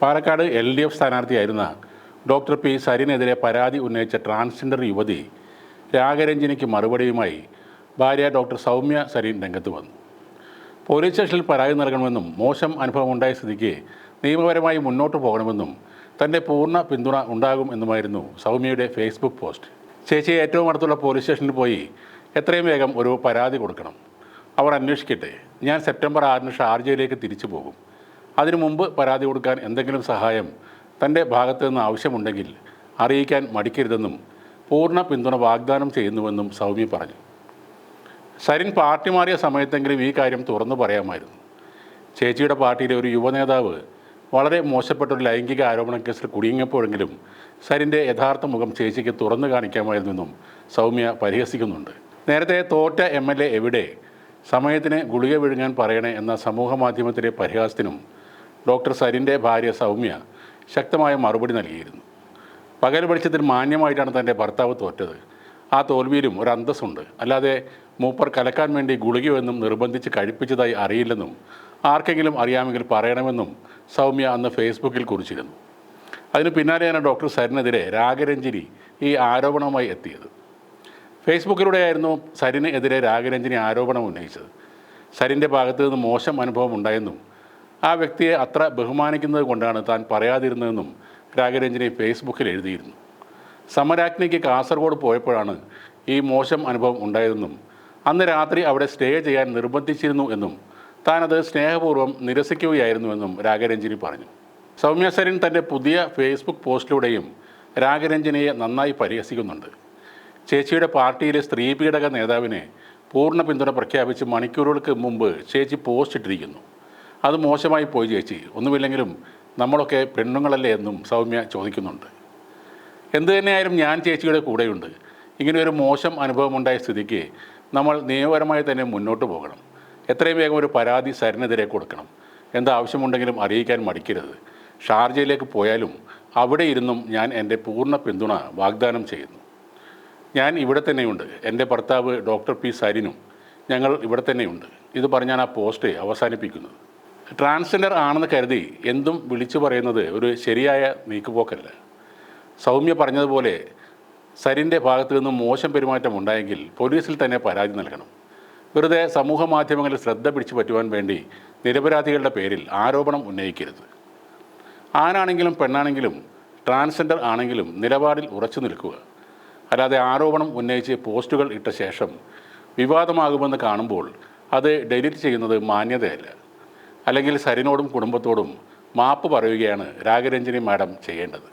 Palakkad L D F സ്ഥാനാർത്ഥിയായിരുന്ന doctor P സരിനെതിരെ പരാതി ഉന്നയിച്ച ട്രാൻസ്ജെൻഡർ യുവതി രാഗരഞ്ജിനിക്ക് മറുപടിയുമായി ഭാര്യ ഡോക്ടർ സൗമ്യ സരീൻ രംഗത്ത് വന്നു. പോലീസ് സ്റ്റേഷനിൽ പരാതി നൽകണമെന്നും മോശം അനുഭവം ഉണ്ടായ സ്ഥിതിക്ക് നിയമപരമായി മുന്നോട്ട് പോകണമെന്നും തന്റെ പൂർണ പിന്തുണ ഉണ്ടാകും എന്നുമായിരുന്നു സൗമ്യയുടെ ഫേസ്ബുക്ക് പോസ്റ്റ്. ചേച്ചി ഏറ്റവും അടുത്തുള്ള പോലീസ് സ്റ്റേഷനിൽ പോയി എത്രയും വേഗം ഒരു പരാതി കൊടുക്കണം. അവർ അന്വേഷിക്കട്ടെ. ഞാൻ സെപ്റ്റംബർ ആറിന് ഷാർജയിലേക്ക് തിരിച്ചു പോകും. അതിനു മുമ്പ് പരാതി കൊടുക്കാൻ എന്തെങ്കിലും സഹായം തന്റെ ഭാഗത്തു നിന്ന് ആവശ്യമുണ്ടെങ്കിൽ അറിയിക്കാൻ മടിക്കരുതെന്നും പൂർണ പിന്തുണ വാഗ്ദാനം ചെയ്യുന്നുവെന്നും സൗമ്യ പറഞ്ഞു. സരിൻ പാർട്ടി മാറിയ സമയത്തെങ്കിലും ഈ കാര്യം തുറന്നു പറയാമായിരുന്നു. ചേച്ചിയുടെ പാർട്ടിയിലെ ഒരു യുവനേതാവ് വളരെ മോശപ്പെട്ട ഒരു ലൈംഗിക ആരോപണ കേസിൽ കുടുങ്ങിയപ്പോഴെങ്കിലും സരിന്റെ യഥാർത്ഥ മുഖം ചേച്ചിക്ക് തുറന്നു കാണിക്കാമായിരുന്നെന്നും സൗമ്യ പരിഹസിക്കുന്നുണ്ട്. നേരത്തെ തോറ്റ എം എൽ എ എവിടെ? സമയത്തിന് ഗുളിക വിഴുങ്ങാൻ പറയണേ എന്ന സമൂഹ മാധ്യമത്തിലെ പരിഹാസത്തിനും ഡോക്ടർ സരിന്റെ ഭാര്യ സൗമ്യ ശക്തമായ മറുപടി നൽകിയിരുന്നു. പകൽ വെളിച്ചത്തിൽ മാന്യമായിട്ടാണ് തന്റെ ഭർത്താവ് തോറ്റത്. ആ തോൽവിയിലും ഒരു അന്തസ്സുണ്ട്. അല്ലാതെ മൂപ്പർ കലക്കാൻ വേണ്ടി ഗുളികയെന്നും നിർബന്ധിച്ച് കഴിപ്പിച്ചതായി അറിയില്ലെന്നും ആർക്കെങ്കിലും അറിയാമെങ്കിൽ പറയണമെന്നും സൗമ്യ അന്ന് ഫേസ്ബുക്കിൽ കുറിച്ചിരുന്നു. അതിന് പിന്നാലെയാണ് ഡോക്ടർ സരിനെതിരെ രാഗരഞ്ജിനി ഈ ആരോപണവുമായി എത്തിയത്. ഫേസ്ബുക്കിലൂടെയായിരുന്നു സരിനെതിരെ രാഗരഞ്ജിനി ആരോപണം ഉന്നയിച്ചത്. സരിന്റെ ഭാഗത്തു നിന്ന് മോശം അനുഭവം ഉണ്ടായെന്നും ആ വ്യക്തിയെ അത്ര ബഹുമാനിക്കുന്നത് കൊണ്ടാണ് താൻ പറയാതിരുന്നതെന്നും രാഗരഞ്ജിനി ഫേസ്ബുക്കിൽ എഴുതിയിരുന്നു. സമരാജ്ഞിക്ക് കാസർഗോഡ് പോയപ്പോഴാണ് ഈ മോശം അനുഭവം ഉണ്ടായതെന്നും അന്ന് രാത്രി അവിടെ സ്റ്റേ ചെയ്യാൻ നിർബന്ധിച്ചിരുന്നു എന്നും താനത് സ്നേഹപൂർവം നിരസിക്കുകയായിരുന്നുവെന്നും രാഗരഞ്ജിനി പറഞ്ഞു. സൗമ്യ സരിൻ തന്റെ പുതിയ ഫേസ്ബുക്ക് പോസ്റ്റിലൂടെയും രാഗരഞ്ജനിയെ നന്നായി പരിഹസിക്കുന്നുണ്ട്. ചേച്ചിയുടെ പാർട്ടിയിലെ സ്ത്രീ പീഡക നേതാവിനെ പൂർണ പിന്തുണ പ്രഖ്യാപിച്ച് മണിക്കൂറുകൾക്ക് മുമ്പ് ചേച്ചി പോസ്റ്റ് ഇട്ടിരിക്കുന്നു. അത് മോശമായി പോയി ചേച്ചി. ഒന്നുമില്ലെങ്കിലും നമ്മളൊക്കെ പെണ്ണുങ്ങളല്ലേ എന്നും സൗമ്യ ചോദിക്കുന്നുണ്ട്. എന്തു തന്നെയായാലും ഞാൻ ചേച്ചിയുടെ കൂടെയുണ്ട്. ഇങ്ങനെ ഒരു മോശം അനുഭവമുണ്ടായ സ്ഥിതിക്ക് നമ്മൾ നിയമപരമായി തന്നെ മുന്നോട്ട് പോകണം. എത്രയും വേഗം ഒരു പരാതി സരിനെതിരെ കൊടുക്കണം. എന്താവശ്യമുണ്ടെങ്കിലും അറിയിക്കാൻ മടിക്കരുത്. ഷാർജയിലേക്ക് പോയാലും അവിടെ ഇരുന്നും ഞാൻ എന്റെ പൂർണ പിന്തുണ വാഗ്ദാനം ചെയ്യുന്നു. ഞാൻ ഇവിടെ തന്നെയുണ്ട്. എന്റെ ഭർത്താവ് ഡോക്ടർ പി സരിനും ഞങ്ങൾ ഇവിടെ തന്നെയുണ്ട്. ഇത് പറഞ്ഞാണ് ആ പോസ്റ്റ് അവസാനിപ്പിക്കുന്നത്. ട്രാൻസ്ജെൻഡർ ആണെന്ന് കരുതി എന്തും വിളിച്ചു പറയുന്നത് ഒരു ശരിയായ നീക്കുപോക്കല്ല. സൗമ്യ പറഞ്ഞതുപോലെ സരിന്റെ ഭാഗത്തു നിന്നും മോശം പെരുമാറ്റം ഉണ്ടായെങ്കിൽ പോലീസിൽ തന്നെ പരാതി നൽകണം. വെറുതെ സമൂഹ മാധ്യമങ്ങളിൽ ശ്രദ്ധ പിടിച്ചു പറ്റുവാൻ വേണ്ടി നിരപരാധികളുടെ പേരിൽ ആരോപണം ഉന്നയിക്കരുത്. ആണാണെങ്കിലും പെണ്ണാണെങ്കിലും ട്രാൻസ്ജെൻഡർ ആണെങ്കിലും നിലപാടിൽ ഉറച്ചു നിൽക്കുക. അല്ലാതെ ആരോപണം ഉന്നയിച്ച് പോസ്റ്റുകൾ ഇട്ട ശേഷം വിവാദമാകുമെന്ന് കാണുമ്പോൾ അത് ഡെലിറ്റ് ചെയ്യുന്നത് മാന്യതയല്ല. അല്ലെങ്കിൽ സരിനോടും കുടുംബത്തോടും മാപ്പ് പറയുകയാണ് രാഗരഞ്ജനി മാഡം ചെയ്യേണ്ടത്.